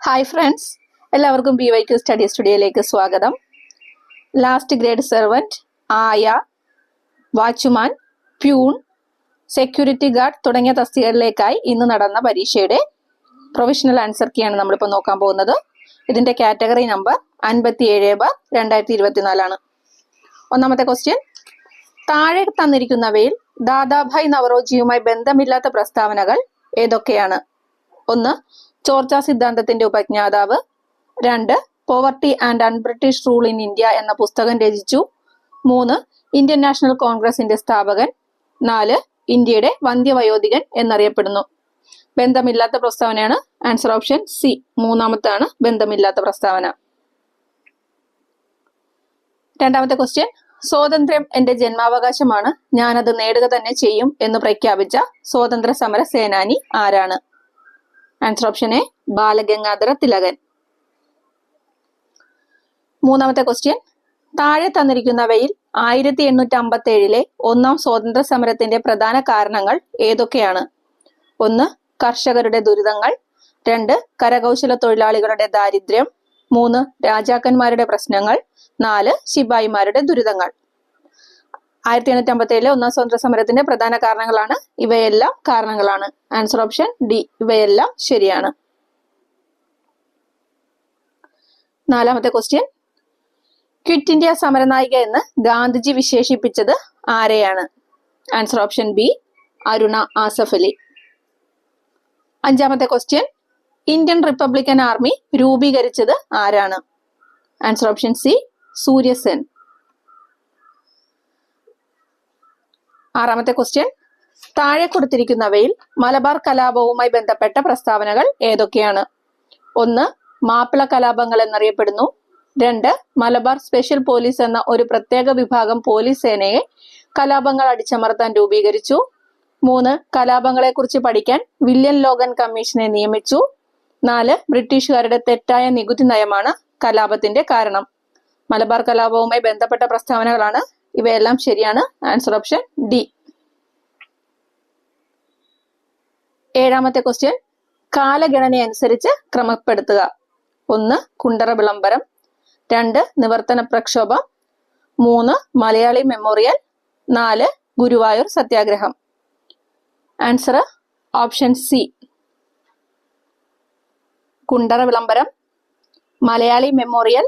Hi friends എല്ലാവർക്കും B Y Q study സ്റ്റുഡിയോയിലേക്ക് സ്വാഗതം. ലാസ്റ്റ് ഗ്രേഡ് സെർവന്റ് ആയ വാച്ച്മാൻ പ്യൂൺ സെക്യൂരിറ്റി ഗാർഡ് തുടങ്ങിയ തസ്തികകളിലേക്കായി ഇന്ന് നടന്ന പരീക്ഷയുടെ പ്രൊഫഷണൽ ആൻസർ കീയാണ് നമ്മളിപ്പോൾ നോക്കാൻ പോകുന്നത്. ഇതിന്റെ കാറ്റഗറി നമ്പർ അൻപത്തി ഏഴ് ബാർ രണ്ടായിരത്തി ഇരുപത്തിനാലാണ് ഒന്നാമത്തെ ക്വസ്റ്റ്യൻ താഴെ തന്നിരിക്കുന്നവയിൽ ദാദാഭായ് നവറോജിയുമായി ബന്ധമില്ലാത്ത പ്രസ്താവനകൾ ഏതൊക്കെയാണ്? ഒന്ന് ചോർച്ച സിദ്ധാന്തത്തിന്റെ ഉപജ്ഞാതാവ്. രണ്ട് poverty and unBritish rule in India എന്ന പുസ്തകം രചിച്ചു. മൂന്ന് ഇന്ത്യൻ നാഷണൽ കോൺഗ്രസിന്റെ സ്ഥാപകൻ. നാല് ഇന്ത്യയുടെ വന്ധ്യവയോധികൻ എന്നറിയപ്പെടുന്നു. ബന്ധമില്ലാത്ത പ്രസ്താവനയാണ്. ആൻസർ ഓപ്ഷൻ സി മൂന്നാമത്താണ് ബന്ധമില്ലാത്ത പ്രസ്താവന. രണ്ടാമത്തെ ക്വസ്റ്റ്യൻ സ്വാതന്ത്ര്യം എന്റെ ജന്മാവകാശമാണ്. ഞാനത് നേടുക തന്നെ ചെയ്യും എന്ന് പ്രഖ്യാപിച്ച സ്വാതന്ത്ര്യ സമര സേനാനി ആരാണ്? Answer option A Balagangadhara Tilakan. മൂന്നാമത്തെ ക്വസ്റ്റ്യൻ താഴെ തന്നിരിക്കുന്നവയിൽ ആയിരത്തി എണ്ണൂറ്റി അമ്പത്തി ഏഴിലെ ഒന്നാം സ്വാതന്ത്ര്യ സമരത്തിന്റെ പ്രധാന കാരണങ്ങൾ ഏതൊക്കെയാണ്? ഒന്ന് കർഷകരുടെ ദുരിതങ്ങൾ. രണ്ട് കരകൗശല തൊഴിലാളികളുടെ ദാരിദ്ര്യം. മൂന്ന് രാജാക്കന്മാരുടെ പ്രശ്നങ്ങൾ. നാല് ശിപായിമാരുടെ ദുരിതങ്ങൾ. ആയിരത്തി എണ്ണൂറ്റി അമ്പത്തി ഒന്നാം സ്വാതന്ത്ര്യ സമരത്തിന്റെ പ്രധാന കാരണങ്ങളാണ്. ഇവയെല്ലാം കാരണങ്ങളാണ്. ആൻസർ ഓപ്ഷൻ ഡി ഇവയെല്ലാം ശരിയാണ്. നാലാമത്തെ ക്വസ്റ്റ്യൻ ക്വിറ്റ് ഇന്ത്യ സമരനായിക എന്ന് ഗാന്ധിജി വിശേഷിപ്പിച്ചത് ആരെയാണ്? Answer option B Aruna Asaf Ali. അഞ്ചാമത്തെ ക്വസ്റ്റ്യൻ ഇന്ത്യൻ റിപ്പബ്ലിക്കൻ ആർമി രൂപീകരിച്ചത് ആരാണ്? Answer option C Surya Sen. ആറാമത്തെ ക്വസ്റ്റ്യൻ താഴെ കൊടുത്തിരിക്കുന്നവയിൽ മലബാർ കലാപവുമായി ബന്ധപ്പെട്ട പ്രസ്താവനകൾ ഏതൊക്കെയാണ്? ഒന്ന് മാപ്പിള കലാപങ്ങൾ എന്നറിയപ്പെടുന്നു. രണ്ട് മലബാർ സ്പെഷ്യൽ പോലീസ് എന്ന ഒരു പ്രത്യേക വിഭാഗം പോലീസ് സേനയെ കലാപങ്ങൾ അടിച്ചമർത്താൻ രൂപീകരിച്ചു. മൂന്ന് കലാപങ്ങളെ കുറിച്ച് പഠിക്കാൻ വില്യം ലോഗൻ കമ്മീഷനെ നിയമിച്ചു. നാല് ബ്രിട്ടീഷുകാരുടെ തെറ്റായ നികുതി നയമാണ് കലാപത്തിന്റെ കാരണം. മലബാർ കലാപവുമായി ബന്ധപ്പെട്ട പ്രസ്താവനകളാണ് ഇവയെല്ലാം ശരിയാണ്. ആൻസർ ഓപ്ഷൻ ഡി ഏഴാമത്തെ ക്വസ്റ്റ്യൻ കാലഗണന അനുസരിച്ച് ക്രമപ്പെടുത്തുക. ഒന്ന് കുണ്ടറ വിളംബരം. രണ്ട് നിവർത്തന പ്രക്ഷോഭം. മൂന്ന് മലയാളി മെമ്മോറിയൽ. നാല് ഗുരുവായൂർ സത്യാഗ്രഹം. ആൻസർ ഓപ്ഷൻ സി കുണ്ടറ വിളംബരം മലയാളി മെമ്മോറിയൽ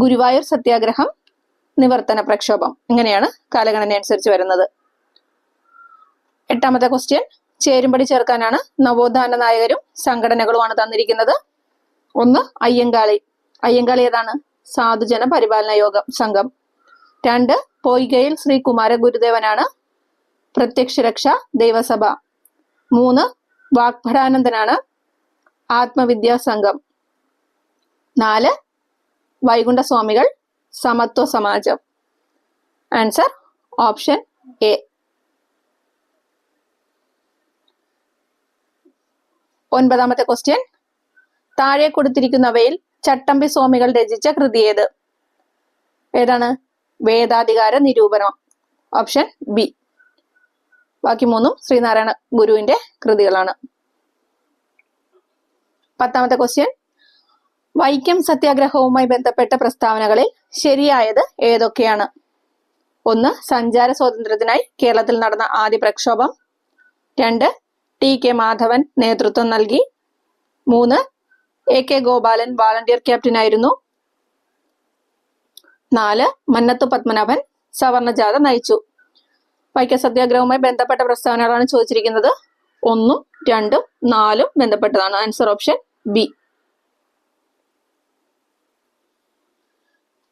ഗുരുവായൂർ സത്യാഗ്രഹം നിവർത്തന പ്രക്ഷോഭം. ഇങ്ങനെയാണ് കാലഗണന അനുസരിച്ച് വരുന്നത്. എട്ടാമത്തെ ക്വസ്റ്റ്യൻ ചേരുംപടി ചേർക്കാനാണ് നവോത്ഥാന നായകരും സംഘടനകളുമാണ് തന്നിരിക്കുന്നത്. ഒന്ന് അയ്യങ്കാളി. അയ്യങ്കാളി ഏതാണ്? സാധുജന പരിപാലന യോഗം സംഘം. രണ്ട് പോയികയിൽ ശ്രീ കുമാര ഗുരുദേവനാണ് പ്രത്യക്ഷരക്ഷ ദൈവസഭ. മൂന്ന് വാഗ്ഭടാനന്ദനാണ് ആത്മവിദ്യാ സംഘം. നാല് വൈകുണ്ഠസ്വാമികൾ Samathwa Samajam. Answer option A ഒൻപതാമത്തെ ക്വസ്റ്റ്യൻ താഴെ കൊടുത്തിരിക്കുന്നവയിൽ ചട്ടമ്പി സ്വാമികൾ രചിച്ച കൃതി ഏത്? ഏതാണ്? വേദാധികാര നിരൂപണം. ഓപ്ഷൻ ബി ബാക്കി മൂന്നും ശ്രീനാരായണ ഗുരുവിന്റെ കൃതികളാണ്. പത്താമത്തെ ക്വസ്റ്റ്യൻ വൈക്കം സത്യാഗ്രഹവുമായി ബന്ധപ്പെട്ട പ്രസ്താവനകളിൽ ശരിയായത് ഏതൊക്കെയാണ്? ഒന്ന് സഞ്ചാര സ്വാതന്ത്ര്യത്തിനായി കേരളത്തിൽ നടന്ന ആദ്യ പ്രക്ഷോഭം. രണ്ട് ടി കെ മാധവൻ നേതൃത്വം നൽകി. മൂന്ന് A K Gopalan volunteer captain ആയിരുന്നു. നാല് മന്നത്ത് പത്മനാഭൻ സവർണജാഥ നയിച്ചു. വൈക്കം സത്യാഗ്രഹവുമായി ബന്ധപ്പെട്ട പ്രസ്താവനകളാണ് ചോദിച്ചിരിക്കുന്നത്. ഒന്നും രണ്ടും നാലും ബന്ധപ്പെട്ടതാണ്. ആൻസർ ഓപ്ഷൻ ബി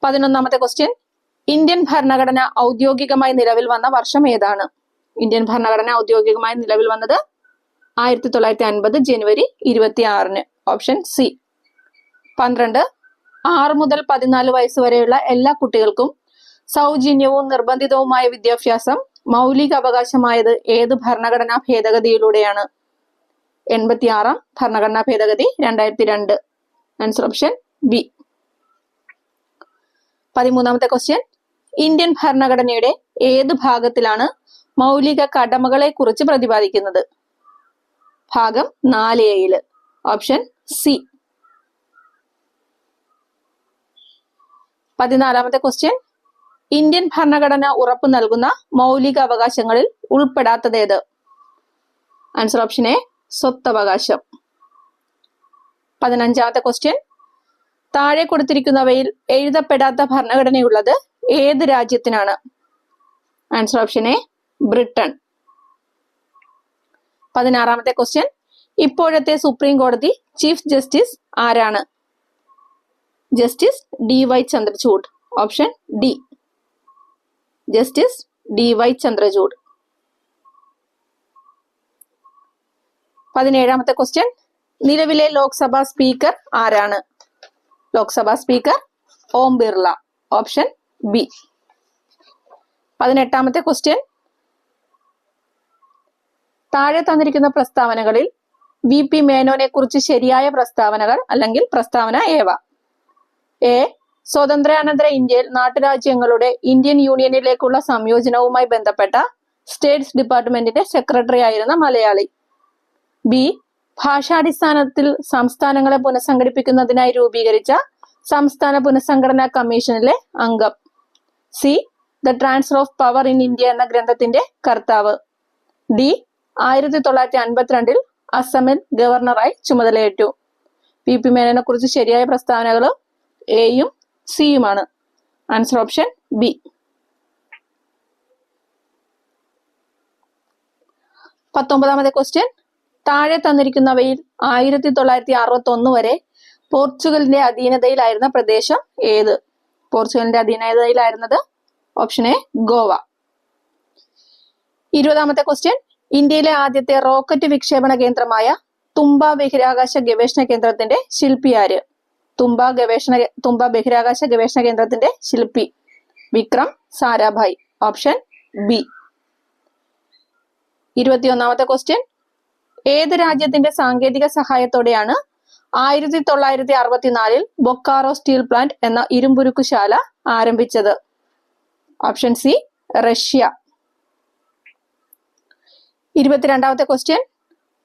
പതിനൊന്നാമത്തെ ക്വസ്റ്റ്യൻ ഇന്ത്യൻ ഭരണഘടന ഔദ്യോഗികമായി നിലവിൽ വന്ന വർഷം ഏതാണ്? ഇന്ത്യൻ ഭരണഘടന ഔദ്യോഗികമായി നിലവിൽ വന്നത് ആയിരത്തി തൊള്ളായിരത്തി അൻപത് ജനുവരി ഇരുപത്തി ആറിന് ഓപ്ഷൻ സി പന്ത്രണ്ട്. ആറ് മുതൽ പതിനാല് വയസ്സ് വരെയുള്ള എല്ലാ കുട്ടികൾക്കും സൗജന്യവും നിർബന്ധിതവുമായ വിദ്യാഭ്യാസം മൗലിക അവകാശമായത് ഏത് ഭരണഘടനാ ഭേദഗതിയിലൂടെയാണ്? എൺപത്തി ആറാം ഭരണഘടനാ ഭേദഗതി രണ്ടായിരത്തി രണ്ട് ആൻസർ ഓപ്ഷൻ ബി പതിമൂന്നാമത്തെ ക്വസ്റ്റ്യൻ ഇന്ത്യൻ ഭരണഘടനയുടെ ഏത് ഭാഗത്തിലാണ് മൗലിക കടമകളെ കുറിച്ച് പ്രതിപാദിക്കുന്നത്? ഭാഗം നാല് എയിൽ ഓപ്ഷൻ സി പതിനാലാമത്തെ ക്വസ്റ്റ്യൻ ഇന്ത്യൻ ഭരണഘടന ഉറപ്പു നൽകുന്ന മൗലിക അവകാശങ്ങളിൽ ഉൾപ്പെടാത്തതേത് ആൻസർ ഓപ്ഷൻ എ സ്വത്തവകാശം. പതിനഞ്ചാമത്തെ ക്വസ്റ്റ്യൻ താഴെ കൊടുത്തിരിക്കുന്നവയിൽ എഴുതപ്പെടാത്ത ഭരണഘടനയുള്ളത് ഏത് രാജ്യത്തിനാണ്? ആൻസർ ഓപ്ഷൻ എ ബ്രിട്ടൻ പതിനാറാമത്തെ ക്വസ്റ്റ്യൻ ഇപ്പോഴത്തെ സുപ്രീം കോടതി ചീഫ് ജസ്റ്റിസ് ആരാണ്? Justice D Y Chandrachud. Option D justice D Y Chandrachud. പതിനേഴാമത്തെ ക്വസ്റ്റ്യൻ നിലവിലെ ലോക്സഭാ സ്പീക്കർ ആരാണ്? Lok Sabha speaker Om Birla. Option B. പതിനെട്ടാമത്തെ ക്വസ്റ്റ്യൻ. താഴെ തന്നിരിക്കുന്ന പ്രസ്താവനകളിൽ വി പി മേനോനെ കുറിച്ച് ശരിയായ പ്രസ്താവനകൾ അല്ലെങ്കിൽ പ്രസ്താവന ഏവ? എ. സ്വതന്ത്രാനന്തര ഇന്ത്യയിൽ നാട്ടുരാജ്യങ്ങളുടെ ഇന്ത്യൻ യൂണിയനിലേക്കുള്ള സംയോജനവുമായി ബന്ധപ്പെട്ട സ്റ്റേറ്റ്സ് ഡിപ്പാർട്ട്മെന്റിന്റെ സെക്രട്ടറി ആയിരുന്ന മലയാളി. ബി. ഭാഷാടിസ്ഥാനത്തിൽ സംസ്ഥാനങ്ങളെ പുനഃസംഘടിപ്പിക്കുന്നതിനായി രൂപീകരിച്ച സംസ്ഥാന പുനഃസംഘടനാ കമ്മീഷനിലെ അംഗം. C. The transfer of power in India എന്ന ഗ്രന്ഥത്തിന്റെ കർത്താവ്. ഡി. ആയിരത്തി തൊള്ളായിരത്തി അൻപത്തിരണ്ടിൽ അസമിൽ ഗവർണറായി ചുമതലയേറ്റു. പി. പി. മേനനെ കുറിച്ച് ശരിയായ പ്രസ്താവനകൾ എയും സിയുമാണ് ആൻസർ ഓപ്ഷൻ ബി. പത്തൊമ്പതാമത്തെ ക്വസ്റ്റ്യൻ. താഴെ തന്നിരിക്കുന്നവയിൽ ആയിരത്തി തൊള്ളായിരത്തി അറുപത്തി ഒന്ന് വരെ പോർച്ചുഗലിന്റെ അധീനതയിലായിരുന്ന പ്രദേശം ഏത്? പോർച്ചുഗലിന്റെ അധീനതയിലായിരുന്നത് ഓപ്ഷൻ എ ഗോവ. ഇരുപതാമത്തെ ക്വസ്റ്റ്യൻ ഇന്ത്യയിലെ ആദ്യത്തെ റോക്കറ്റ് വിക്ഷേപണ കേന്ദ്രമായ തുമ്പ ബഹിരാകാശ ഗവേഷണ കേന്ദ്രത്തിന്റെ ശില്പി ആര്? തുമ്പ ഗവേഷണ തുമ്പ ബഹിരാകാശ ഗവേഷണ കേന്ദ്രത്തിന്റെ ശില്പി വിക്രം സാരാഭായ്. ഓപ്ഷൻ ബി ഇരുപത്തിയൊന്നാമത്തെ ക്വസ്റ്റ്യൻ ഏത് രാജ്യത്തിന്റെ സാങ്കേതിക സഹായത്തോടെയാണ് ആയിരത്തി തൊള്ളായിരത്തി അറുപത്തിനാലിൽ ബൊക്കാറോ സ്റ്റീൽ പ്ലാന്റ് എന്ന ഇരുമ്പുരുക്കുശാല ആരംഭിച്ചത്? Option C Russia. ഇരുപത്തിരണ്ടാമത്തെ ക്വസ്റ്റ്യൻ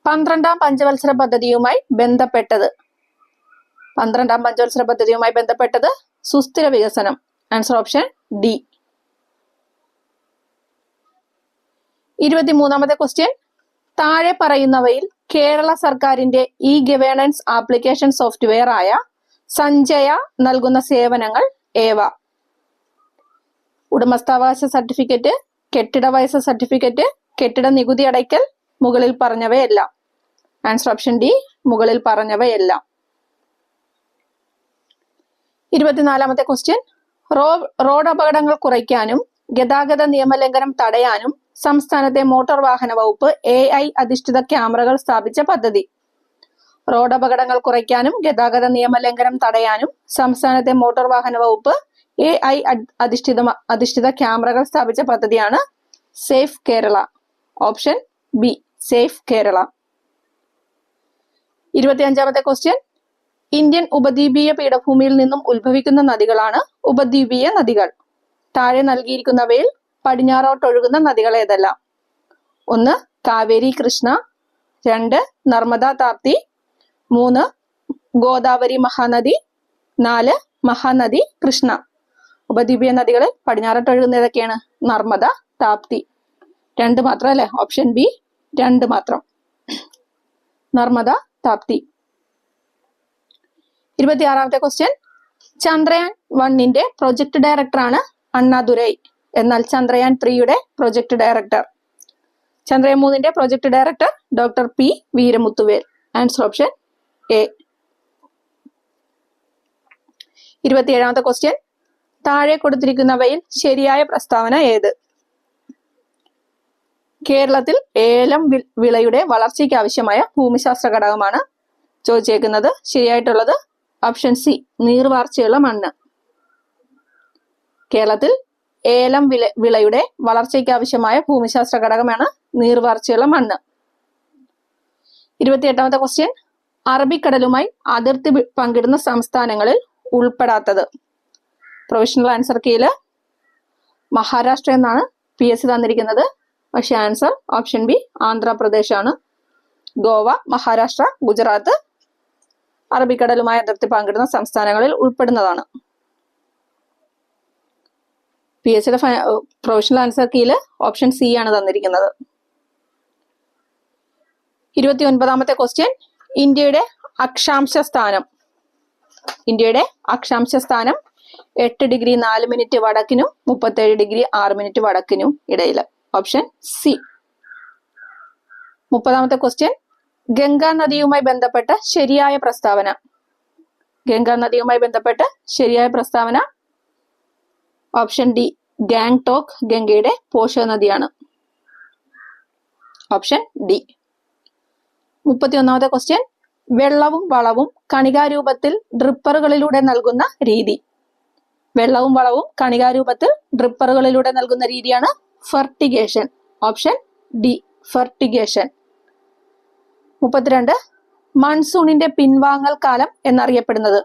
പന്ത്രണ്ടാം പഞ്ചവത്സര പദ്ധതിയുമായി ബന്ധപ്പെട്ടത്. പന്ത്രണ്ടാം പഞ്ചവത്സര പദ്ധതിയുമായി ബന്ധപ്പെട്ടത് സുസ്ഥിര വികസനം. Answer option D. ഇരുപത്തിമൂന്നാമത്തെ ക്വസ്റ്റ്യൻ താഴെ പറയുന്നവയിൽ കേരള സർക്കാരിന്റെ ഇ ഗവേണൻസ് ആപ്ലിക്കേഷൻ സോഫ്റ്റ്വെയർ ആയ സഞ്ജയ നൽകുന്ന സേവനങ്ങൾ ഏവ? ഉടമസ്ഥാവകാശ സർട്ടിഫിക്കറ്റ് കെട്ടിട വയസ്സ് സർട്ടിഫിക്കറ്റ് കെട്ടിട നികുതി അടയ്ക്കൽ മുകളിൽ പറഞ്ഞവയെല്ലാം. ആൻസർ ഓപ്ഷൻ ഡി മുകളിൽ പറഞ്ഞവയെല്ലാം. ഇരുപത്തിനാലാമത്തെ ക്വസ്റ്റ്യൻ റോഡ് അപകടങ്ങൾ കുറയ്ക്കാനും ഗതാഗത നിയമലംഘനം തടയാനും സംസ്ഥാനത്തെ മോട്ടോർ വാഹന വകുപ്പ് എ ഐ അധിഷ്ഠിത ക്യാമറകൾ സ്ഥാപിച്ച പദ്ധതി. റോഡ് അപകടങ്ങൾ കുറയ്ക്കാനും ഗതാഗത നിയമലംഘനം തടയാനും സംസ്ഥാനത്തെ മോട്ടോർ വാഹന വകുപ്പ് എ ഐ അധിഷ്ഠിത അധിഷ്ഠിത ക്യാമറകൾ സ്ഥാപിച്ച പദ്ധതിയാണ് safe Kerala. Option B safe Kerala. ഇരുപത്തിയഞ്ചാമത്തെ question. Indian ഉപദ്വീപീയ പീഠഭൂമിയിൽ നിന്നും ഉത്ഭവിക്കുന്ന നദികളാണ് ഉപദ്വീപീയ നദികൾ. താഴെ നൽകിയിരിക്കുന്നവയിൽ പടിഞ്ഞാറോട്ടൊഴുകുന്ന നദികൾ ഏതെല്ലാം? ഒന്ന് കാവേരി കൃഷ്ണ. രണ്ട് നർമ്മദ താപ്തി. മൂന്ന് ഗോദാവരി മഹാനദി. നാല് മഹാനദി കൃഷ്ണ. ഉപദ്വീപീയ നദികളിൽ പടിഞ്ഞാറോട്ടൊഴുകുന്ന ഏതൊക്കെയാണ്? നർമ്മദ താപ്തി. രണ്ട് മാത്രം അല്ലെ? ഓപ്ഷൻ ബി രണ്ട് മാത്രം. നർമ്മദ താപ്തി. ഇരുപത്തിയാറാമത്തെ ക്വസ്റ്റ്യൻ ചന്ദ്രയാൻ വണ്ണിന്റെ പ്രൊജക്ട് ഡയറക്ടറാണ് അണ്ണാദുരൈ. എന്നാൽ ചന്ദ്രയാൻ ത്രീയുടെ പ്രൊജക്ട് ഡയറക്ടർ. ചന്ദ്രയാൻ മൂന്നിന്റെ project director doctor P Veeramuthuvel. Answer option A. ഇരുപത്തിയേഴാമത്തെ ക്വസ്റ്റ്യൻ. താഴെ കൊടുത്തിരിക്കുന്നവയിൽ ശരിയായ പ്രസ്താവന ഏത്? കേരളത്തിൽ ഏലം വിളയുടെ വളർച്ചയ്ക്ക് ആവശ്യമായ ഭൂമിശാസ്ത്ര ഘടകമാണ് ചോദിച്ചേക്കുന്നത്. ശരിയായിട്ടുള്ളത് ഓപ്ഷൻ സി നീർവാർച്ചയുള്ള മണ്ണ്. കേരളത്തിൽ ഏലം വില വിളയുടെ വളർച്ചയ്ക്ക് ആവശ്യമായ ഭൂമിശാസ്ത്ര ഘടകമാണ് നീർവാർച്ചയുള്ള മണ്ണ്. ഇരുപത്തിയെട്ടാമത്തെ ക്വസ്റ്റ്യൻ അറബിക്കടലുമായി അതിർത്തി പങ്കിടുന്ന സംസ്ഥാനങ്ങളിൽ ഉൾപ്പെടാത്തത്. പ്രൊവിഷണൽ ആൻസർ കീയിൽ മഹാരാഷ്ട്ര എന്നാണ് പി എസ് സി തന്നിരിക്കുന്നത്. പക്ഷെ ആൻസർ ഓപ്ഷൻ ബി ആന്ധ്രാപ്രദേശ് ആണ് ഗോവ മഹാരാഷ്ട്ര ഗുജറാത്ത് അറബിക്കടലുമായി അതിർത്തി പങ്കിടുന്ന സംസ്ഥാനങ്ങളിൽ ഉൾപ്പെടുന്നതാണ്. പി എസ് സിയുടെ പ്രൊഫഷണൽ ആൻസർ കീയിൽ ഓപ്ഷൻ സി ആണ് തന്നിരിക്കുന്നത്. ഇരുപത്തി ഒൻപതാമത്തെ ക്വസ്റ്റ്യൻ ഇന്ത്യയുടെ അക്ഷാംശ സ്ഥാനം. ഇന്ത്യയുടെ അക്ഷാംശ സ്ഥാനം എട്ട് ഡിഗ്രി നാല് മിനിറ്റ് വടക്കിനും മുപ്പത്തേഴ് ഡിഗ്രി ആറ് മിനിറ്റ് വടക്കിനും ഇടയിൽ ഓപ്ഷൻ സി മുപ്പതാമത്തെ ക്വസ്റ്റ്യൻ ഗംഗാ നദിയുമായി ബന്ധപ്പെട്ട ശരിയായ പ്രസ്താവന. ഗംഗാ നദിയുമായി ബന്ധപ്പെട്ട ശരിയായ പ്രസ്താവന. ഓപ്ഷൻ ഡി ഗാങ്ടോക്ക് ഗംഗയുടെ പോഷക നദിയാണ് ഓപ്ഷൻ ഡി. മുപ്പത്തിയൊന്നാമത്തെ ക്വസ്റ്റ്യൻ. വെള്ളവും വളവും കണികാരൂപത്തിൽ ഡ്രിപ്പറുകളിലൂടെ നൽകുന്ന രീതി. വെള്ളവും വളവും കണികാരൂപത്തിൽ ഡ്രിപ്പറുകളിലൂടെ നൽകുന്ന രീതിയാണ് ഫെർട്ടിഗേഷൻ. Option D fertigation. മുപ്പത്തിരണ്ട്. മൺസൂണിന്റെ പിൻവാങ്ങൽ കാലം എന്നറിയപ്പെടുന്നത്.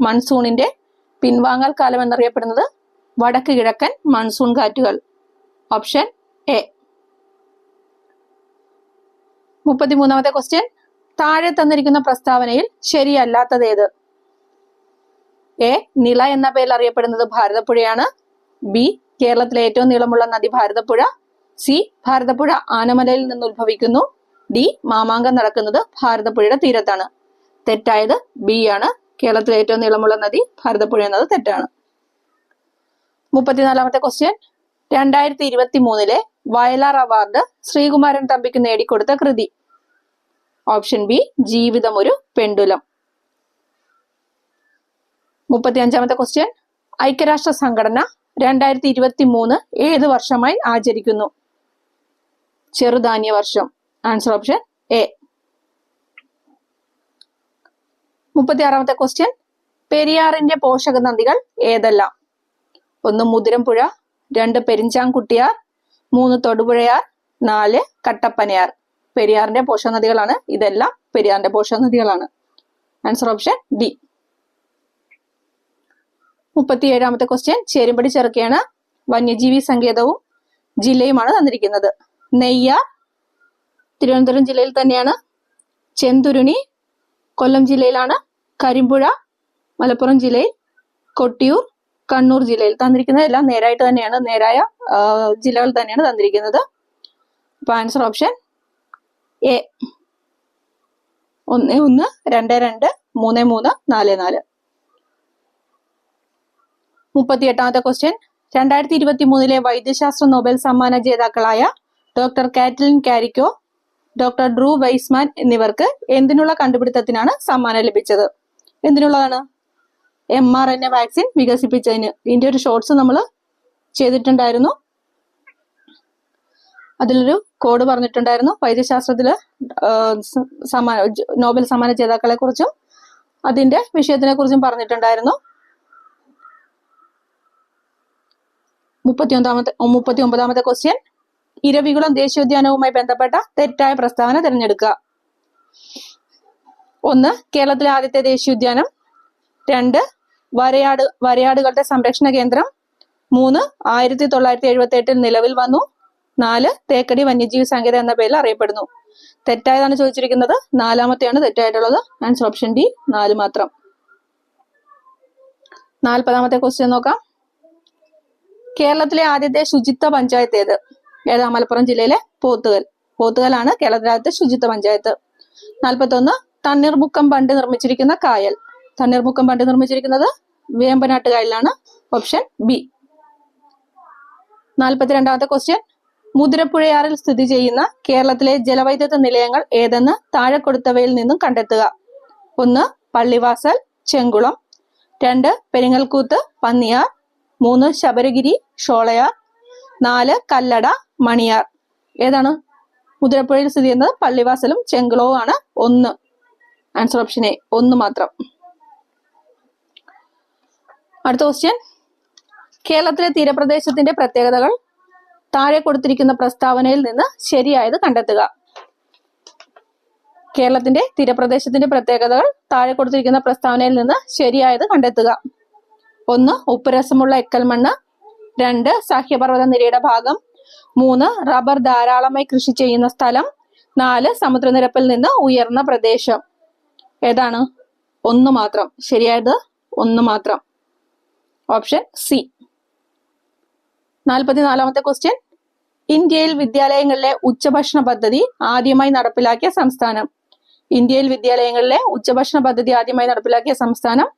മൺസൂണിന്റെ പിൻവാങ്ങൽ കാലം എന്നറിയപ്പെടുന്നത് വടക്ക് കിഴക്കൻ മൺസൂൺ കാറ്റുകൾ. ഓപ്ഷൻ എ മുപ്പത്തിമൂന്നാമത്തെ ക്വസ്റ്റ്യൻ താഴെ തന്നിരിക്കുന്ന പ്രസ്താവനയിൽ ശരിയല്ലാത്തത് ഏത് എ നിള എന്ന പേരിൽ അറിയപ്പെടുന്നത് ഭാരതപ്പുഴയാണ്. ബി കേരളത്തിലെ ഏറ്റവും നീളമുള്ള നദി ഭാരതപ്പുഴ. സി ഭാരതപ്പുഴ ആനമലയിൽ നിന്ന് ഉത്ഭവിക്കുന്നു. ഡി മാമാങ്കം നടക്കുന്നത് ഭാരതപ്പുഴയുടെ തീരത്താണ്. തെറ്റായത് ബി ആണ്. കേരളത്തിലെ ഏറ്റവും നീളമുള്ള നദി ഭാരതപ്പുഴ എന്നത് തെറ്റാണ്. മുപ്പത്തിനാലാമത്തെ ക്വസ്റ്റ്യൻ രണ്ടായിരത്തി ഇരുപത്തി മൂന്നിലെ വയലാർ അവാർഡ് ശ്രീകുമാരൻ തമ്പിക്ക് നേടിക്കൊടുത്ത കൃതി. ഓപ്ഷൻ ബി ജീവിതം ഒരു പെണ്ടുലം. മുപ്പത്തി അഞ്ചാമത്തെ ക്വസ്റ്റ്യൻ ഐക്യരാഷ്ട്ര സംഘടന രണ്ടായിരത്തി ഇരുപത്തി മൂന്ന് ഏത് വർഷമായി ആചരിക്കുന്നു? ചെറുധാന്യ വർഷം. ആൻസർ ഓപ്ഷൻ എ മുപ്പത്തി ആറാമത്തെ ക്വസ്റ്റ്യൻ പെരിയാറിന്റെ പോഷക നദികൾ ഏതെല്ലാം? ഒന്ന് മുതിരംപുഴ രണ്ട് പെരിഞ്ചാംകുട്ടിയാർ മൂന്ന് തൊടുപുഴയാർ നാല് കട്ടപ്പനയാർ. പെരിയാറിന്റെ പോഷക നദികളാണ് ഇതെല്ലാം പെരിയാറിന്റെ പോഷക നദികളാണ് ആൻസർ ഓപ്ഷൻ ഡി മുപ്പത്തിയേഴാമത്തെ ക്വസ്റ്റ്യൻ ചേരുംപടി ചെറുക്കയാണ്. വന്യജീവി സങ്കേതവും ജില്ലയുമാണ് തന്നിരിക്കുന്നത്. നെയ്യാർ തിരുവനന്തപുരം ജില്ലയിൽ തന്നെയാണ്. ചെന്തുരുണി കൊല്ലം ജില്ലയിലാണ്. കരിമ്പുഴ മലപ്പുറം ജില്ലയിൽ. കൊട്ടിയൂർ കണ്ണൂർ ജില്ലയിൽ തന്നിരിക്കുന്നത് എല്ലാം നേരായിട്ട് തന്നെയാണ് നേരായ ജില്ലകൾ തന്നെയാണ് തന്നിരിക്കുന്നത്. അപ്പൊ ആൻസർ ഓപ്ഷൻ എ ഒന്ന് ഒന്ന് രണ്ട് രണ്ട് മൂന്ന് മൂന്ന് നാല് നാല്. മുപ്പത്തി എട്ടാമത്തെ ക്വസ്റ്റ്യൻ രണ്ടായിരത്തി ഇരുപത്തി മൂന്നിലെ വൈദ്യശാസ്ത്ര നൊബേൽ സമ്മാന ജേതാക്കളായ doctor Katalin Kariko doctor Drew Weissman എന്നിവർക്ക് എന്തിനുള്ള കണ്ടുപിടുത്തത്തിനാണ് സമ്മാനം ലഭിച്ചത്? എന്തിനുള്ളതാണ്? M R N A vaccine വികസിപ്പിച്ചതിന്. ഇതിന്റെ ഒരു ഷോർട്സ് നമ്മൾ ചെയ്തിട്ടുണ്ടായിരുന്നു. അതിലൊരു കോഡ് പറഞ്ഞിട്ടുണ്ടായിരുന്നു. വൈദ്യശാസ്ത്രത്തിൽ സമ്മാന നോബൽ സമ്മാന ജേതാക്കളെ കുറിച്ചും അതിന്റെ വിഷയത്തിനെ കുറിച്ചും പറഞ്ഞിട്ടുണ്ടായിരുന്നു. മുപ്പത്തി ഒന്നാമത്തെ മുപ്പത്തി ഒമ്പതാമത്തെ ക്വസ്റ്റ്യൻ ഇരവികുളം ദേശീയോദ്യാനവുമായി ബന്ധപ്പെട്ട തെറ്റായ പ്രസ്താവന തിരഞ്ഞെടുക്കുക. ഒന്ന് കേരളത്തിലെ ആദ്യത്തെ ദേശീയോദ്യാനം. രണ്ട് വരയാട് വരയാടുകളുടെ സംരക്ഷണ കേന്ദ്രം മൂന്ന് ആയിരത്തി തൊള്ളായിരത്തി എഴുപത്തി എട്ടിൽ നിലവിൽ വന്നു. നാല് തേക്കടി വന്യജീവി സങ്കേതം എന്ന പേരിൽ അറിയപ്പെടുന്നു. തെറ്റായതാണ് ചോദിച്ചിരിക്കുന്നത്. നാലാമത്തെയാണ് തെറ്റായിട്ടുള്ളത്. ആൻസർ ഓപ്ഷൻ ഡി നാല് മാത്രം. നാൽപ്പതാമത്തെ ക്വസ്റ്റ്യൻ നോക്കാം. കേരളത്തിലെ ആദ്യത്തെ ശുചിത്വ പഞ്ചായത്ത് ഏത്? ഏതാ? മലപ്പുറം ജില്ലയിലെ പോത്തുകൽ. പോത്തുകലാണ് കേരളത്തിലെ ആദ്യത്തെ ശുചിത്വ പഞ്ചായത്ത്. നാൽപ്പത്തൊന്ന് തണ്ണീർമുക്കം പണ്ട് നിർമ്മിച്ചിരിക്കുന്ന കായൽ. തണ്ണീർമുക്കം പണ്ട് നിർമ്മിച്ചിരിക്കുന്നത് വേമ്പനാട്ട് കായലിലാണ് ഓപ്ഷൻ ബി നാൽപ്പത്തിരണ്ടാമത്തെ ക്വസ്റ്റ്യൻ മുതിരപ്പുഴയാറിൽ സ്ഥിതി ചെയ്യുന്ന കേരളത്തിലെ ജലവൈദ്യുത നിലയങ്ങൾ ഏതെന്ന് താഴെ കൊടുത്തവയിൽ നിന്നും കണ്ടെത്തുക. ഒന്ന് പള്ളിവാസൽ ചെങ്കുളം. രണ്ട് പെരിങ്ങൽക്കൂത്ത് പന്നിയാർ. മൂന്ന് ശബരഗിരി ഷോളയാർ. നാല് കല്ലട മണിയാർ. ഏതാണ്? മുതിരപ്പുഴയിൽ സ്ഥിതി ചെയ്യുന്നത് പള്ളിവാസലും ചെങ്കുളവും ആണ് ഒന്ന്. ആൻസർ ഓപ്ഷൻ എ ഒന്ന് മാത്രം. അടുത്ത ക്വസ്റ്റ്യൻ കേരളത്തിലെ തീരപ്രദേശത്തിന്റെ പ്രത്യേകതകൾ താഴെ കൊടുത്തിരിക്കുന്ന പ്രസ്താവനയിൽ നിന്ന് ശരിയായത് കണ്ടെത്തുക. കേരളത്തിന്റെ തീരപ്രദേശത്തിന്റെ പ്രത്യേകതകൾ താഴെ കൊടുത്തിരിക്കുന്ന പ്രസ്താവനയിൽ നിന്ന് ശരിയായത് കണ്ടെത്തുക. ഒന്ന് ഉപ്പുരസമുള്ള എക്കൽ മണ്ണ് രണ്ട് സഹ്യപർവത നിരയുടെ ഭാഗം. മൂന്ന് റബ്ബർ ധാരാളമായി കൃഷി ചെയ്യുന്ന സ്ഥലം. നാല് സമുദ്രനിരപ്പിൽ നിന്ന് ഉയർന്ന പ്രദേശം. ഏതാണ്? ഒന്ന് മാത്രം. ശരിയായത് ഒന്ന് മാത്രം. Option C. നാൽപ്പത്തിനാലാമത്തെ ക്വസ്റ്റ്യൻ ഇന്ത്യയിൽ വിദ്യാലയങ്ങളിലെ ഉച്ചഭക്ഷണ പദ്ധതി ആദ്യമായി നടപ്പിലാക്കിയ സംസ്ഥാനം. ഇന്ത്യയിൽ വിദ്യാലയങ്ങളിലെ ഉച്ചഭക്ഷണ പദ്ധതി ആദ്യമായി നടപ്പിലാക്കിയ സംസ്ഥാനം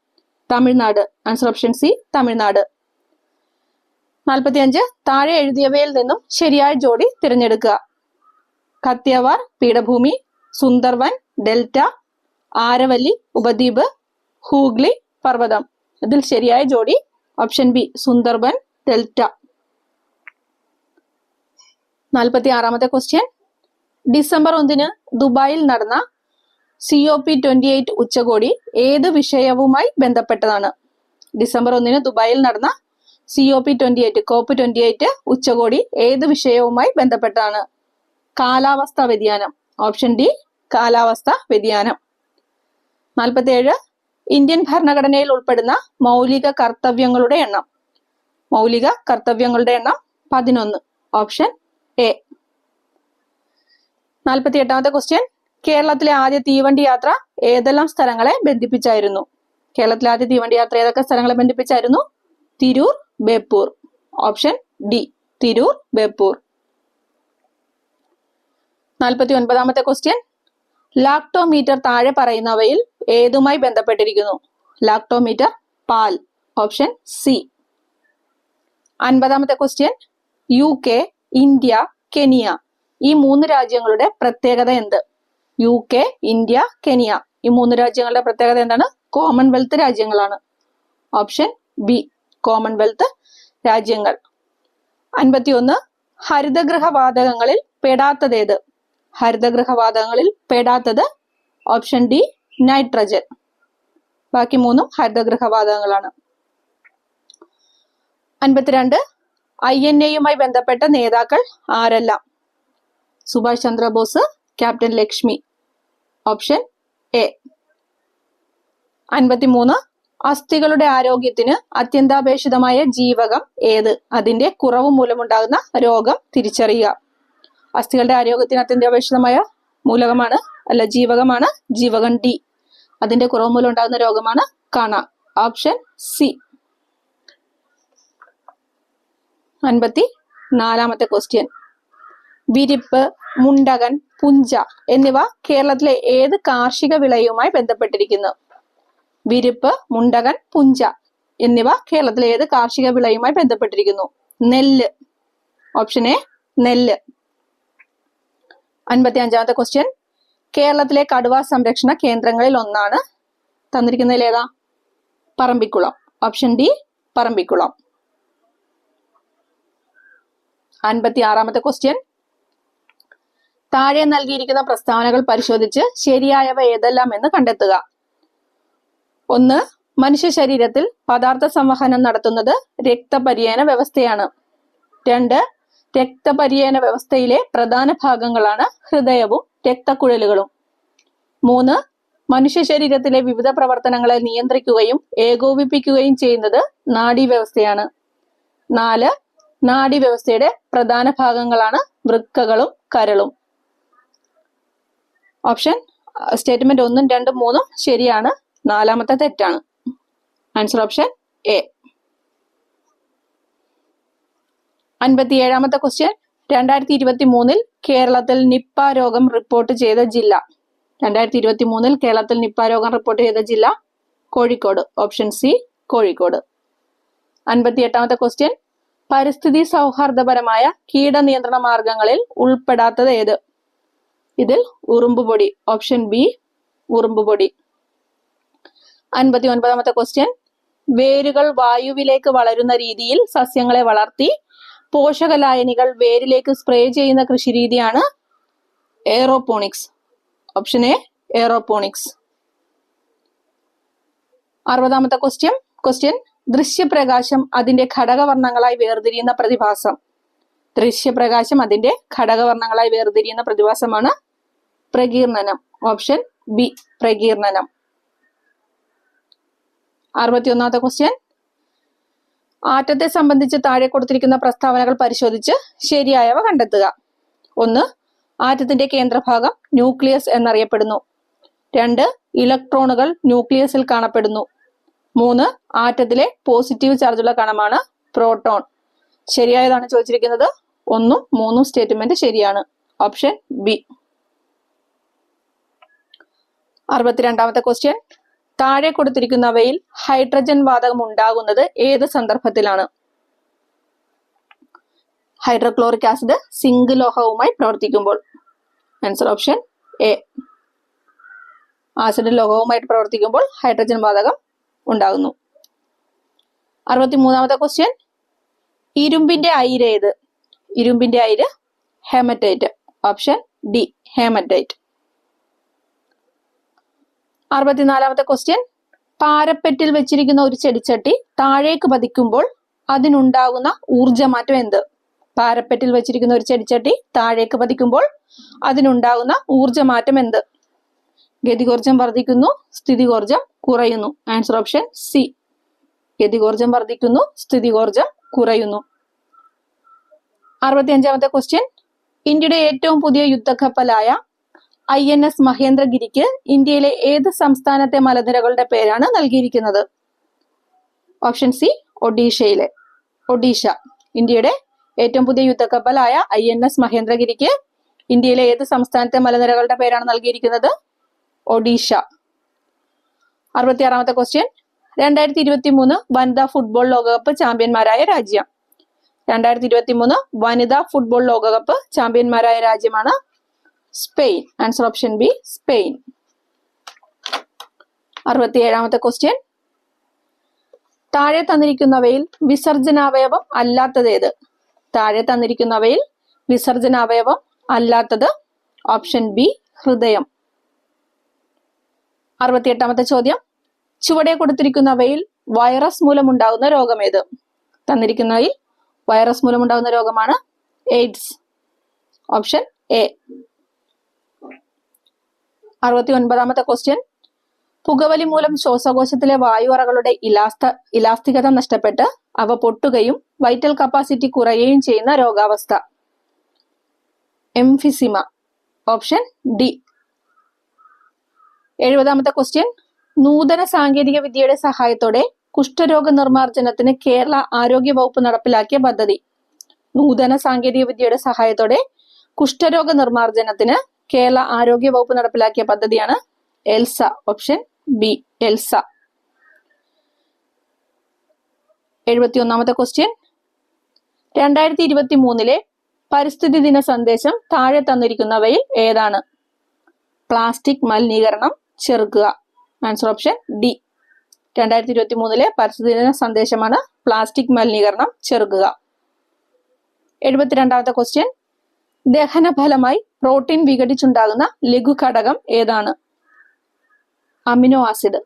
Tamil Nadu. Answer option C Tamil Nadu. നാൽപ്പത്തിയഞ്ച് താഴെ എഴുതിയവയിൽ നിന്നും ശരിയായ ജോഡി തിരഞ്ഞെടുക്കുക. കത്തിയവാർ പീഠഭൂമി സുന്ദർവൻ ഡെൽറ്റ ആരവല്ലി ഉപദ്വീപ് ഹൂഗ്ലി പർവതം. ഇതിൽ ശരിയായ ജോഡി ഓപ്ഷൻ ബി സുന്ദർബൻ ഡെൽറ്റ നാൽപ്പത്തി ആറാമത്തെ ക്വസ്റ്റ്യൻ ഡിസംബർ ഒന്നിന് ദുബായിൽ നടന്ന C O P twenty eight ഉച്ചകോടി ഏത് വിഷയവുമായി ബന്ധപ്പെട്ടതാണ്? ഡിസംബർ ഒന്നിന് ദുബായിൽ നടന്ന C O P twenty eight COP twenty eight ഉച്ചകോടി ഏത് വിഷയവുമായി ബന്ധപ്പെട്ടതാണ്? കാലാവസ്ഥാ വ്യതിയാനം. ഓപ്ഷൻ ഡി കാലാവസ്ഥാ വ്യതിയാനം. നാൽപ്പത്തിയേഴ് ഇന്ത്യൻ ഭരണഘടനയിൽ ഉൾപ്പെടുന്ന മൗലിക കർത്തവ്യങ്ങളുടെ എണ്ണം. മൗലിക കർത്തവ്യങ്ങളുടെ എണ്ണം പതിനൊന്ന്. Option A. നാൽപ്പത്തി എട്ടാമത്തെ ക്വസ്റ്റ്യൻ. കേരളത്തിലെ ആദ്യ തീവണ്ടി യാത്ര ഏതെല്ലാം സ്ഥലങ്ങളെ ബന്ധിപ്പിച്ചായിരുന്നു? കേരളത്തിലെ ആദ്യ തീവണ്ടി യാത്ര ഏതൊക്കെ സ്ഥലങ്ങളെ ബന്ധിപ്പിച്ചായിരുന്നു? തിരൂർ ബേപ്പൂർ. Option D. തിരൂർ ബേപ്പൂർ. നാൽപ്പത്തി ഒൻപതാമത്തെ ക്വസ്റ്റ്യൻ. ലാക്ടോമീറ്റർ താഴെ പറയുന്നവയിൽ ഏതുമായി ബന്ധപ്പെട്ടിരിക്കുന്നു? ലാക്ടോമീറ്റർ പാൽ option C. അൻപതാമത്തെ question U K India Kenya. ഈ മൂന്ന് രാജ്യങ്ങളുടെ പ്രത്യേകത എന്ത്? U K India Kenya. ഈ മൂന്ന് രാജ്യങ്ങളുടെ പ്രത്യേകത എന്താണ്? കോമൺവെൽത്ത് രാജ്യങ്ങളാണ്. ഓപ്ഷൻ ബി കോമൺവെൽത്ത് രാജ്യങ്ങൾ. അൻപത്തിയൊന്ന് ഹരിതഗൃഹ വാതകങ്ങളിൽ പെടാത്തതേത് ഹരിതഗൃഹ വാതകങ്ങളിൽ പെടാത്തത് ഓപ്ഷൻ ഡി നൈട്രജൻ. ബാക്കി മൂന്നും ഹരിതഗൃഹവാതകങ്ങളാണ്. അൻപത്തിരണ്ട് ഐ എൻ എയുമായി ബന്ധപ്പെട്ട നേതാക്കൾ ആരെല്ലാം? Subhash Chandra Bose captain Lakshmi. Option A. അൻപത്തിമൂന്ന് അസ്ഥികളുടെ ആരോഗ്യത്തിന് അത്യന്താപേക്ഷിതമായ ജീവകം ഏത്? അതിന്റെ കുറവ് മൂലമുണ്ടാകുന്ന രോഗം തിരിച്ചറിയുക. അസ്ഥികളുടെ ആരോഗ്യത്തിന് അത്യന്താപേക്ഷിതമായ മൂലകമാണ് അല്ല ജീവകമാണ് ജീവകം ഡി. അതിന്റെ കുറവ് മൂലം ഉണ്ടാകുന്ന രോഗമാണ് കാണ. Option C. അൻപത്തി നാലാമത്തെ ക്വസ്റ്റ്യൻ. വിരിപ്പ് മുണ്ടകൻ പുഞ്ച എന്നിവ കേരളത്തിലെ ഏത് കാർഷിക വിളയുമായി ബന്ധപ്പെട്ടിരിക്കുന്നു? വിരിപ്പ് മുണ്ടകൻ പുഞ്ച എന്നിവ കേരളത്തിലെ ഏത് കാർഷിക വിളയുമായി ബന്ധപ്പെട്ടിരിക്കുന്നു? നെല്ല്. ഓപ്ഷൻ എ നെല്ല്. അൻപത്തി അഞ്ചാമത്തെ ക്വസ്റ്റ്യൻ കേരളത്തിലെ കടുവ സംരക്ഷണ കേന്ദ്രങ്ങളിൽ ഒന്നാണ് തന്നിരിക്കുന്നതിൽ ഏതാ? പറമ്പിക്കുളം. Option D Parambikulam. അൻപത്തി ആറാമത്തെ ക്വസ്റ്റ്യൻ താഴെ നൽകിയിരിക്കുന്ന പ്രസ്താവനകൾ പരിശോധിച്ച് ശരിയായവ ഏതെല്ലാം എന്ന് കണ്ടെത്തുക. ഒന്ന് മനുഷ്യ ശരീരത്തിൽ പദാർത്ഥ സംവഹനം നടത്തുന്നത് രക്തപര്യന വ്യവസ്ഥയാണ്. രണ്ട് രക്തപര്യന വ്യവസ്ഥയിലെ പ്രധാന ഭാഗങ്ങളാണ് ഹൃദയവും രക്തക്കുഴലുകളും. മൂന്ന് മനുഷ്യ ശരീരത്തിലെ വിവിധ പ്രവർത്തനങ്ങളെ നിയന്ത്രിക്കുകയും ഏകോപിപ്പിക്കുകയും ചെയ്യുന്നത് നാഡീവ്യവസ്ഥയാണ് നാല് നാഡീവ്യവസ്ഥയുടെ പ്രധാന ഭാഗങ്ങളാണ് വൃക്കകളും കരളും. ഓപ്ഷൻ സ്റ്റേറ്റ്മെന്റ് ഒന്നും രണ്ടും മൂന്നും ശരിയാണ്. നാലാമത്തെ തെറ്റാണ്. Answer option A. അൻപത്തിയേഴാമത്തെ ക്വസ്റ്റ്യൻ രണ്ടായിരത്തി ഇരുപത്തി മൂന്നിൽ കേരളത്തിൽ നിപ്പ രോഗം റിപ്പോർട്ട് ചെയ്ത ജില്ല. രണ്ടായിരത്തി ഇരുപത്തി മൂന്നിൽ കേരളത്തിൽ നിപ്പ രോഗം റിപ്പോർട്ട് ചെയ്ത ജില്ല കോഴിക്കോട്. Option C Kozhikode. അൻപത്തി എട്ടാമത്തെ ക്വസ്റ്റ്യൻ പരിസ്ഥിതി സൗഹാർദ്ദപരമായ കീടനിയന്ത്രണ മാർഗങ്ങളിൽ ഉൾപ്പെടാത്തത് ഏത്? ഇതിൽ ഉറുമ്പുപൊടി ഓപ്ഷൻ ബി ഉറുമ്പുപൊടി അൻപത്തി ഒൻപതാമത്തെ ക്വസ്റ്റ്യൻ വേരുകൾ വായുവിലേക്ക് വളരുന്ന രീതിയിൽ സസ്യങ്ങളെ വളർത്തി പോഷകലായനികൾ വേരിലേക്ക് സ്പ്രേ ചെയ്യുന്ന കൃഷിരീതിയാണ് എയറോപോണിക്സ്. Option A aeroponics. അറുപതാമത്തെ ക്വസ്റ്റ്യൻ ക്വസ്റ്റ്യൻ ദൃശ്യപ്രകാശം അതിന്റെ ഘടകവർണങ്ങളായി വേർതിരിയുന്ന പ്രതിഭാസം. ദൃശ്യപ്രകാശം അതിന്റെ ഘടകവർണങ്ങളായി വേർതിരിയുന്ന പ്രതിഭാസമാണ് പ്രകീർണനം. ഓപ്ഷൻ ബി പ്രകീർണനം. അറുപത്തിയൊന്നാമത്തെ ക്വസ്റ്റ്യൻ ആറ്റത്തെ സംബന്ധിച്ച് താഴെ കൊടുത്തിരിക്കുന്ന പ്രസ്താവനകൾ പരിശോധിച്ച് ശരിയായവ കണ്ടെത്തുക. ഒന്ന് ആറ്റത്തിന്റെ കേന്ദ്രഭാഗം ന്യൂക്ലിയസ് എന്നറിയപ്പെടുന്നു. രണ്ട് ഇലക്ട്രോണുകൾ ന്യൂക്ലിയസിൽ കാണപ്പെടുന്നു. മൂന്ന് ആറ്റത്തിലെ പോസിറ്റീവ് ചാർജുള്ള കണമാണ് പ്രോട്ടോൺ. ശരിയായതാണ് ചോദിച്ചിരിക്കുന്നത്. ഒന്നും മൂന്നും സ്റ്റേറ്റ്മെന്റ് ശരിയാണ്. Option B. അറുപത്തിരണ്ടാമത്തെ ക്വസ്റ്റ്യൻ. താഴെ കൊടുത്തിരിക്കുന്നവയിൽ ഹൈഡ്രജൻ വാതകം ഉണ്ടാകുന്നത് ഏത് സന്ദർഭത്തിലാണ്? ഹൈഡ്രോക്ലോറിക് ആസിഡ് സിങ്ക് ലോഹവുമായി പ്രവർത്തിക്കുമ്പോൾ. ആൻസർ ഓപ്ഷൻ എ ആസിഡ് ലോഹവുമായിട്ട് പ്രവർത്തിക്കുമ്പോൾ ഹൈഡ്രജൻ വാതകം ഉണ്ടാകുന്നു. അറുപത്തിമൂന്നാമത്തെ ക്വസ്റ്റ്യൻ ഇരുമ്പിന്റെ അയിര് ഏത്? ഇരുമ്പിന്റെ അയിര് haematite. Option D haematite. അറുപത്തിനാലാമത്തെ question പാരപ്പെറ്റിൽ വെച്ചിരിക്കുന്ന ഒരു ചെടിച്ചട്ടി താഴേക്ക് പതിക്കുമ്പോൾ അതിനുണ്ടാകുന്ന ഊർജമാറ്റം എന്ത്? പാരപ്പെറ്റിൽ വെച്ചിരിക്കുന്ന ഒരു ചെടിച്ചട്ടി താഴേക്ക് പതിക്കുമ്പോൾ അതിനുണ്ടാകുന്ന ഊർജമാറ്റം എന്ത്? ഗതികോർജം വർദ്ധിക്കുന്നു സ്ഥിതികോർജം കുറയുന്നു. ആൻസർ ഓപ്ഷൻ സി ഗതികോർജം വർദ്ധിക്കുന്നു സ്ഥിതികോർജം കുറയുന്നു. അറുപത്തിയഞ്ചാമത്തെ ക്വസ്റ്റ്യൻ ഇന്ത്യയുടെ ഏറ്റവും പുതിയ യുദ്ധക്കപ്പലായ ഐ എൻ എസ് മഹേന്ദ്രഗിരിക്ക് ഇന്ത്യയിലെ ഏത് സംസ്ഥാനത്തെ മലനിരകളുടെ പേരാണ് നൽകിയിരിക്കുന്നത്? ഓപ്ഷൻ സി ഒഡീഷയിലെ. ഒഡീഷ ഇന്ത്യയുടെ ഏറ്റവും പുതിയ യുദ്ധക്കപ്പലായ ഐ എൻ എസ് മഹേന്ദ്രഗിരിക്ക് ഇന്ത്യയിലെ ഏത് സംസ്ഥാനത്തെ മലനിരകളുടെ പേരാണ് നൽകിയിരിക്കുന്നത്? ഒഡീഷ. അറുപത്തിയാറാമത്തെ ക്വസ്റ്റ്യൻ രണ്ടായിരത്തി ഇരുപത്തി മൂന്ന് വനിതാ ഫുട്ബോൾ ലോകകപ്പ് ചാമ്പ്യന്മാരായ രാജ്യം. രണ്ടായിരത്തി ഇരുപത്തി മൂന്ന് വനിതാ ഫുട്ബോൾ ലോകകപ്പ് ചാമ്പ്യന്മാരായ രാജ്യമാണ് Spain answer option B Spain അറുപത്തിയേഴാമത്തെ question താഴെ തന്നിരിക്കുന്നവയിൽ വിസർജനാവയവം അല്ലാത്തതേത് താഴെ തന്നിരിക്കുന്നവയിൽ വിസർജനാവയവം അല്ലാത്തത് ഓപ്ഷൻ ബി ഹൃദയം. അറുപത്തിയെട്ടാമത്തെ ചോദ്യം. ചുവടെ കൊടുത്തിരിക്കുന്നവയിൽ വൈറസ് മൂലമുണ്ടാകുന്ന രോഗമേത് തന്നിരിക്കുന്നവയിൽ വൈറസ് മൂലമുണ്ടാകുന്ന രോഗമാണ് എയ്ഡ്സ് ഓപ്ഷൻ എ അറുപത്തി ഒൻപതാമത്തെ ക്വസ്റ്റ്യൻ പുകവലി മൂലം ശ്വാസകോശത്തിലെ വായുവറകളുടെ ഇലാസ്ത ഇലാസ്തികത നഷ്ടപ്പെട്ട് അവ പൊട്ടുകയും വൈറ്റൽ കപ്പാസിറ്റി കുറയുകയും ചെയ്യുന്ന രോഗാവസ്ഥ. എംഫിസിമ. Option D. എഴുപതാമത്തെ ക്വസ്റ്റ്യൻ നൂതന സാങ്കേതിക വിദ്യയുടെ സഹായത്തോടെ കുഷ്ഠരോഗ നിർമ്മാർജനത്തിന് കേരള ആരോഗ്യ വകുപ്പ് നടപ്പിലാക്കിയ പദ്ധതി. നൂതന സാങ്കേതിക വിദ്യയുടെ സഹായത്തോടെ കുഷ്ഠരോഗ നിർമ്മാർജനത്തിന് കേരള ആരോഗ്യ വകുപ്പ് നടപ്പിലാക്കിയ പദ്ധതിയാണ് എൽസ ഓപ്ഷൻ ബി എൽസ. എഴുപത്തി ഒന്നാമത്തെ ക്വസ്റ്റ്യൻ. രണ്ടായിരത്തി ഇരുപത്തി മൂന്നിലെ പരിസ്ഥിതി ദിന സന്ദേശം താഴെ തന്നിരിക്കുന്നവയിൽ ഏതാണ്? പ്ലാസ്റ്റിക് മലിനീകരണം ചെറുക്കുക. Answer option D. രണ്ടായിരത്തി ഇരുപത്തി മൂന്നിലെ പരിസ്ഥിതി ദിന സന്ദേശമാണ് പ്ലാസ്റ്റിക് മലിനീകരണം ചെറുക്കുക. എഴുപത്തിരണ്ടാമത്തെ ക്വസ്റ്റ്യൻ. ദഹന ഫലമായി പ്രോട്ടീൻ വിഘടിച്ചുണ്ടാകുന്ന ലഘു ഘടകം ഏതാണ്? Amino acid.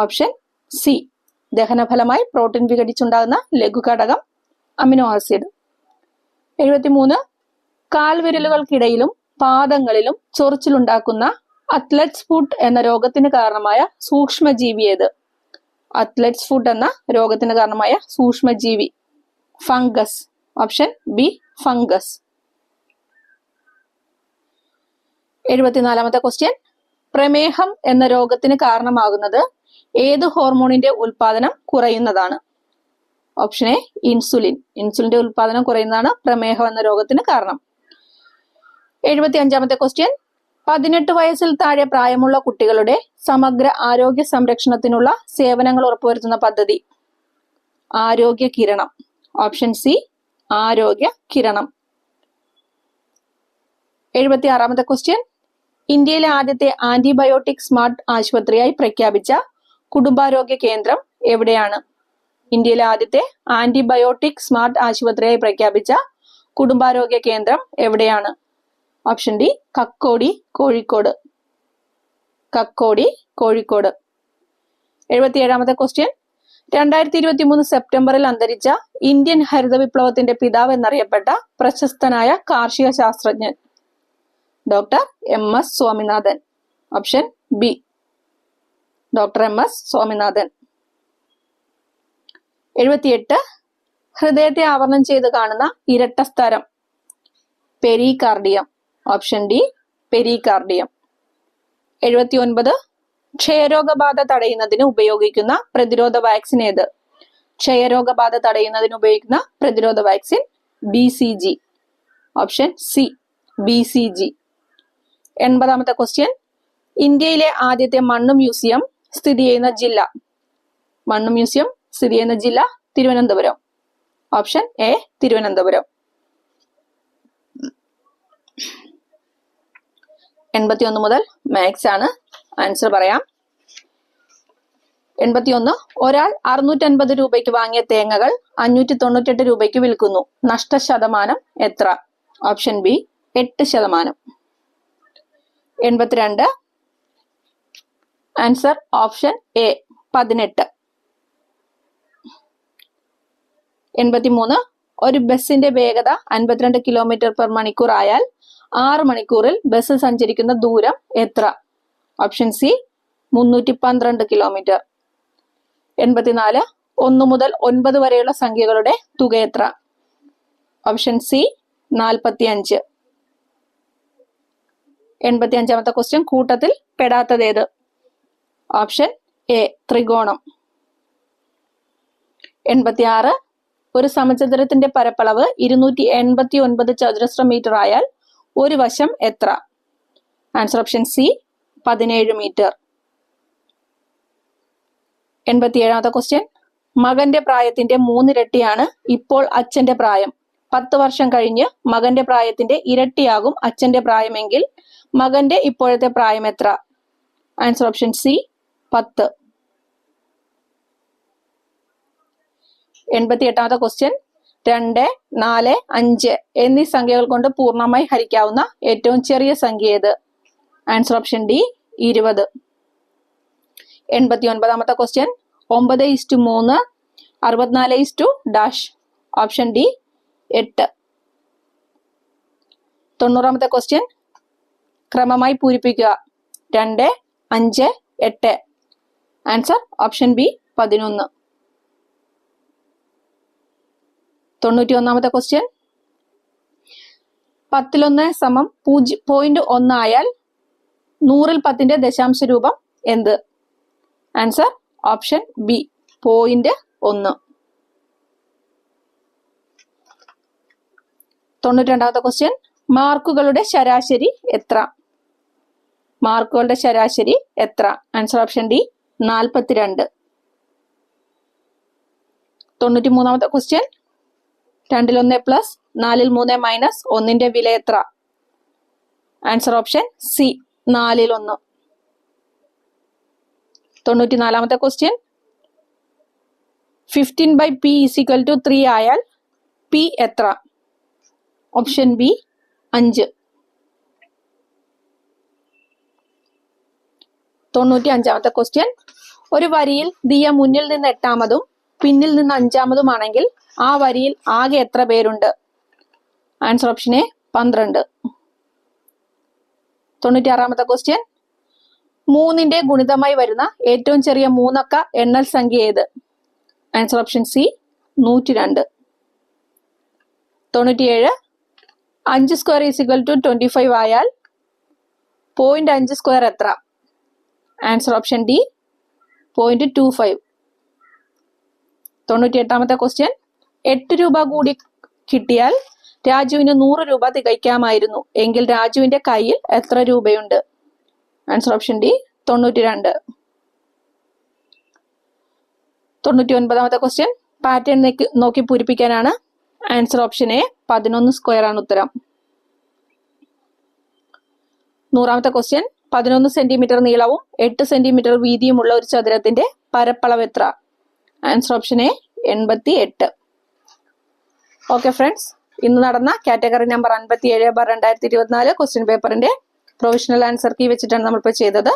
Option C. ദഹനഫലമായി protein വിഘടിച്ചുണ്ടാകുന്ന ലഘു ഘടകം അമിനോ ആസിഡ്. എഴുപത്തിമൂന്ന്. കാൽവിരലുകൾക്കിടയിലും പാദങ്ങളിലും ചൊറിച്ചിലുണ്ടാക്കുന്ന അത്ലറ്റ്സ് ഫുഡ് എന്ന രോഗത്തിന് കാരണമായ സൂക്ഷ്മജീവി ഏത്? അത്ലറ്റ്സ് ഫുഡ് എന്ന രോഗത്തിന് കാരണമായ സൂക്ഷ്മജീവി. Fungus. Option B fungus. എഴുപത്തിനാലാമത്തെ question പ്രമേഹം എന്ന രോഗത്തിന് കാരണമാകുന്നത് ഏത് ഹോർമോണിന്റെ ഉൽപാദനം കുറയുന്നതാണ്? ഓപ്ഷൻ എ ഇൻസുലിൻ ഇൻസുലിന്റെ ഉൽപാദനം കുറയുന്നതാണ് പ്രമേഹം എന്ന രോഗത്തിന് കാരണം. എഴുപത്തി അഞ്ചാമത്തെ ക്വസ്റ്റ്യൻ പതിനെട്ട് വയസ്സിൽ താഴെ പ്രായമുള്ള കുട്ടികളുടെ സമഗ്ര ആരോഗ്യ സംരക്ഷണത്തിനുള്ള സേവനങ്ങൾ ഉറപ്പുവരുത്തുന്ന പദ്ധതി. ആരോഗ്യ കിരണം. ഓപ്ഷൻ സി ആരോഗ്യ കിരണം. എഴുപത്തി ആറാമത്തെ ക്വസ്റ്റ്യൻ ഇന്ത്യയിലെ ആദ്യത്തെ ആന്റിബയോട്ടിക് സ്മാർട്ട് ആശുപത്രിയായി പ്രഖ്യാപിച്ച കുടുംബാരോഗ്യ കേന്ദ്രം എവിടെയാണ്? ഇന്ത്യയിലെ ആദ്യത്തെ ആന്റിബയോട്ടിക് സ്മാർട്ട് ആശുപത്രിയായി പ്രഖ്യാപിച്ച കുടുംബാരോഗ്യ കേന്ദ്രം എവിടെയാണ്? Option D Kakkodi Kozhikode. Kakkodi Kozhikode. എഴുപത്തിയേഴാമത്തെ ക്വസ്റ്റ്യൻ. രണ്ടായിരത്തി ഇരുപത്തി മൂന്ന് സെപ്റ്റംബറിൽ അന്തരിച്ച ഇന്ത്യൻ ഹരിത വിപ്ലവത്തിന്റെ പിതാവ് എന്നറിയപ്പെട്ട പ്രശസ്തനായ കാർഷിക ശാസ്ത്രജ്ഞൻ doctor M S Swaminathan. Option B. Doctor M S Swaminathan. എഴുപത്തിയെട്ട്. ഹൃദയത്തെ ആവരണം ചെയ്ത് കാണുന്ന ഇരട്ട സ്ഥലം. പെരികാർഡിയം. Option D pericardium. എഴുപത്തി ഒൻപത് ക്ഷയരോഗബാധ തടയുന്നതിന് ഉപയോഗിക്കുന്ന പ്രതിരോധ വാക്സിൻ ഏത്? ക്ഷയരോഗബാധ തടയുന്നതിന് ഉപയോഗിക്കുന്ന പ്രതിരോധ vaccine B C G. Option C B C G. എൺപതാമത്തെ question ഇന്ത്യയിലെ ആദ്യത്തെ മണ്ണ് മ്യൂസിയം സ്ഥിതി ചെയ്യുന്ന ജില്ല. മണ്ണ് മ്യൂസിയം സ്ഥിതി ചെയ്യുന്ന ജില്ല തിരുവനന്തപുരം. Option A Thiruvananthapuram. എൺപത്തിയൊന്ന് മുതൽ മാത്സ് ആണ്. ആൻസർ പറയാം. എൺപത്തിയൊന്ന് ഒരാൾ അറുന്നൂറ്റൻപത് രൂപയ്ക്ക് വാങ്ങിയ തേങ്ങകൾ അഞ്ഞൂറ്റി തൊണ്ണൂറ്റെട്ട് രൂപയ്ക്ക് വിൽക്കുന്നു. നഷ്ട ശതമാനം എത്ര? ഓപ്ഷൻ ബി എട്ട് ശതമാനം. എൺപത്തിരണ്ട്. ആൻസർ ഓപ്ഷൻ എ പതിനെട്ട്. എൺപത്തിമൂന്ന്. ഒരു ബസ്സിന്റെ വേഗത അൻപത്തിരണ്ട് കിലോമീറ്റർ പെർ മണിക്കൂർ ആയാൽ ആറ് മണിക്കൂറിൽ ബസ് സഞ്ചരിക്കുന്ന ദൂരം എത്ര? ഓപ്ഷൻ സി മുന്നൂറ്റി പന്ത്രണ്ട് കിലോമീറ്റർ എൺപത്തിനാല്. ഒന്ന് മുതൽ ഒൻപത് വരെയുള്ള സംഖ്യകളുടെ തുക എത്ര? ഓപ്ഷൻ സി നാൽപ്പത്തി അഞ്ച് എൺപത്തി അഞ്ചാമത്തെ ക്വസ്റ്റ്യൻ കൂട്ടത്തിൽ പെടാത്തതേത് ഓപ്ഷൻ എ ത്രികോണം. എൺപത്തി ആറ് ഒരു സമചതുരത്തിന്റെ പരപ്പളവ് ഇരുന്നൂറ്റി എൺപത്തി ഒൻപത് ചതുരശ്ര മീറ്റർ ആയാൽ ഒരു വശം എത്ര? ആൻസർ ഓപ്ഷൻ സി പതിനേഴ് മീറ്റർ എൺപത്തിയേഴാമത്തെ ക്വസ്റ്റ്യൻ മകന്റെ പ്രായത്തിന്റെ മൂന്നിരട്ടിയാണ് ഇപ്പോൾ അച്ഛന്റെ പ്രായം. പത്ത് വർഷം കഴിഞ്ഞ് മകന്റെ പ്രായത്തിന്റെ ഇരട്ടിയാകും അച്ഛന്റെ പ്രായമെങ്കിൽ മകന്റെ ഇപ്പോഴത്തെ പ്രായം എത്ര? ആൻസർ ഓപ്ഷൻ സി പത്ത്. എൺപത്തി എട്ടാമത്തെ ക്വസ്റ്റ്യൻ രണ്ട് നാല് അഞ്ച് എന്നീ സംഖ്യകൾ കൊണ്ട് പൂർണമായി ഹരിക്കാവുന്ന ഏറ്റവും ചെറിയ സംഖ്യ ഏത്? ആൻസർ ഓപ്ഷൻ ഡി ഇരുപത്. എൺപത്തി ഒൻപതാമത്തെ ക്വസ്റ്റ്യൻ ഒമ്പത് ഇസ്റ്റു മൂന്ന് അറുപത്തിനാല് ഇസ്റ്റു ഡാഷ്. ഓപ്ഷൻ ഡി എട്ട്. തൊണ്ണൂറാമത്തെ ക്വസ്റ്റ്യൻ ക്രമമായി പൂരിപ്പിക്കുക. രണ്ട് അഞ്ച് എട്ട്. ആൻസർ ഓപ്ഷൻ ബി പതിനൊന്ന്. തൊണ്ണൂറ്റി ഒന്നാമത്തെ ക്വസ്റ്റ്യൻ പത്തിലൊന്ന് സമം പൂജ്യം പോയിന്റ് ഒന്ന് ആയാൽ നൂറിൽ പത്തിന്റെ ദശാംശ രൂപം എന്ത്? ആൻസർ ഓപ്ഷൻ ബി പോയിന്റ് ഒന്ന്. തൊണ്ണൂറ്റി രണ്ടാമത്തെ ക്വസ്റ്റ്യൻ മാർക്കുകളുടെ ശരാശരി എത്ര? മാർക്കുകളുടെ ശരാശരി എത്ര? ആൻസർ ഓപ്ഷൻ ഡി നാൽപ്പത്തിരണ്ട് തൊണ്ണൂറ്റി മൂന്നാമത്തെ ക്വസ്റ്റ്യൻ രണ്ടിൽ ഒന്ന് പ്ലസ് നാലിൽ മൂന്ന് മൈനസ് ഒന്നിന്റെ വില എത്ര? ആൻസർ ഓപ്ഷൻ സി നാലിൽ ഒന്ന് തൊണ്ണൂറ്റി നാലാമത്തെ question fifteen by P is equal to three ആയാൽ പി എത്ര? ഓപ്ഷൻ ബി അഞ്ച്. തൊണ്ണൂറ്റി അഞ്ചാമത്തെ ക്വസ്റ്റ്യൻ ഒരു വരിയിൽ ദിയ മുന്നിൽ നിന്ന് എട്ടാമതും പിന്നിൽ നിന്ന് അഞ്ചാമതുമാണെങ്കിൽ ആ വരിയിൽ ആകെ എത്ര പേരുണ്ട്? ആൻസർ ഓപ്ഷൻ എ പന്ത്രണ്ട്. തൊണ്ണൂറ്റി ആറാമത്തെ ക്വസ്റ്റ്യൻ മൂന്നിന്റെ ഗുണിതമായി വരുന്ന ഏറ്റവും ചെറിയ മൂന്നക്ക എണ്ണൽ സംഖ്യ ഏത്? ആൻസർ ഓപ്ഷൻ സി നൂറ്റി രണ്ട് തൊണ്ണൂറ്റിയേഴ്. അഞ്ച് square is equal to twenty five ആയാൽ പോയിന്റ് അഞ്ച് സ്ക്വയർ എത്ര? Answer option D point two five തൊണ്ണൂറ്റി എട്ടാമത്തെ ക്വസ്റ്റ്യൻ എട്ട് രൂപ കൂടി കിട്ടിയാൽ രാജുവിന് നൂറ് രൂപ തികയ്ക്കാമായിരുന്നു. എങ്കിൽ രാജുവിന്റെ കയ്യിൽ എത്ര രൂപയുണ്ട്? ആൻസർ ഓപ്ഷൻ ഡി തൊണ്ണൂറ്റി രണ്ട് തൊണ്ണൂറ്റി ഒൻപതാമത്തെ ക്വസ്റ്റ്യൻ പാറ്റേൺ നോക്കി പൂരിപ്പിക്കാനാണ് ആൻസർ ഓപ്ഷൻ എ പതിനൊന്ന് സ്ക്വയർ ആണ് ഉത്തരം. നൂറാമത്തെ ക്വസ്റ്റ്യൻ പതിനൊന്ന് സെന്റിമീറ്റർ നീളവും എട്ട് സെന്റിമീറ്റർ വീതിയുമുള്ള ഒരു ചതുരത്തിന്റെ പരപ്പളവ് എത്ര ആൻസർ ഓപ്ഷൻ എ എൺപത്തി എട്ട് ഓക്കെ ഫ്രണ്ട്സ് ഇന്ന് നടന്ന കാറ്റഗറി നമ്പർ അൻപത്തി ഏഴ് ബാർ രണ്ടായിരത്തി ഇരുപത്തിനാല് ക്വസ്റ്റ്യൻ പേപ്പറിന്റെ പ്രൊവിഷണൽ ആൻസർ കീ വെച്ചിട്ടാണ് നമ്മളിപ്പോൾ ചെയ്തത്.